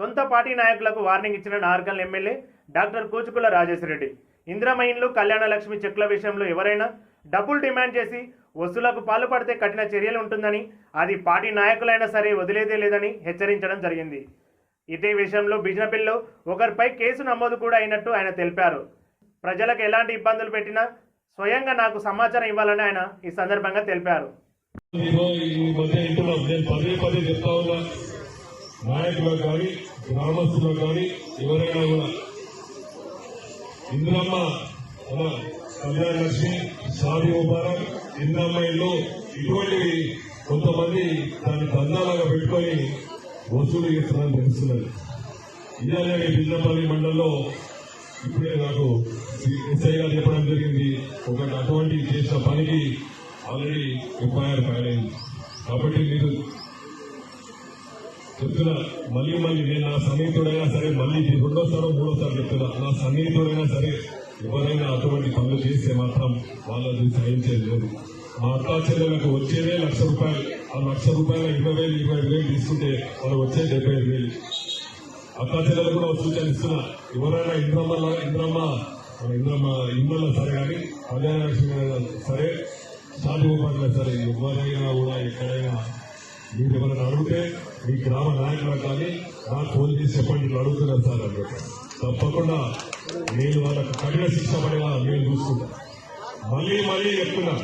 సొంత పార్టీ నాయకులకు వార్నింగ్ ఇచ్చిన నార్కల్ ఎమ్మెల్యే డాక్టర్ కూచుకుల రాజేశ్వరరెడ్డి. ఇంద్రమయిన్లు కళ్యాణ లక్ష్మి చెక్కుల విషయంలో ఎవరైనా డబ్బులు డిమాండ్ చేసి వసూలకు పాల్పడితే కఠిన చర్యలు ఉంటుందని అది పార్టీ నాయకులైనా సరే వదిలేదే లేదని హెచ్చరించడం జరిగింది. ఇదే విషయంలో బిజినపిల్లో ఒకరిపై కేసు నమోదు కూడా అయినట్టు ఆయన తెలిపారు. ప్రజలకు ఎలాంటి ఇబ్బందులు పెట్టినా స్వయంగా నాకు సమాచారం ఇవ్వాలని ఆయన ఈ సందర్భంగా తెలిపారు. నాయకులు కానీ గ్రామస్తులు కానీ ఎవరైనా కూడా ఇంద్రమ్మ మన కళ్యాణ లక్ష్మి షాది ముబారక్ ఇంద్రమ్మ ఇల్లు ఇటువంటివి కొంతమంది దాన్ని పందాలుగా పెట్టుకొని వసూలు చేస్తున్నారని తెలుస్తున్నది. ఇదే పిల్లపల్లి మండలంలో ఇప్పుడే నాకు ఎస్ఐ గారు చెప్పడం జరిగింది. ఒకటి అటువంటి చేసిన పనికి ఆల్రెడీ ఎఫ్ఐఆర్ ఫైల్ అయింది. కాబట్టి మీరు చెప్తున్నా. మళ్ళీ మళ్ళీ నేను నా సన్నిహితుడైనా సరే మళ్ళీ ఇది రెండోసారో మూడోసారి చెప్తున్నా. నా సన్నిహితుడైనా సరే ఎవరైనా అటువంటి పనులు చేస్తే మాత్రం వాళ్ళది సాయం లేదు మా అక్కా చెల్లెలకు వచ్చేదే లక్ష రూపాయలు. ఆ లక్ష రూపాయల ఇరవై వేలు ఇరవై వేలు తీసుకుంటే వాళ్ళు వచ్చే డెబ్బై ఐదు వేలు. అక్కా కూడా సూచన ఇస్తున్నా. ఎవరైనా ఇంద్రమ్మ ఇంద్రమ్మ ఇంద్రమ్మ ఇమ్మల సరే కానీ కళ్యాణ లక్ష్మి సరే సాధు ఉపాధులు సరే ఎవరైనా కూడా ఎక్కడైనా అడిగితే మీ గ్రామ నాయకులు కానీ నాకు ఫోన్ చేసి చెప్పండి ఇట్లా అడుగుతున్నారు సార్ అని తప్పకుండా నేను వాళ్ళకు కఠిన శిక్ష పడేలా నేను చూసుకుంటా మళ్ళీ మళ్ళీ చెప్తున్నా.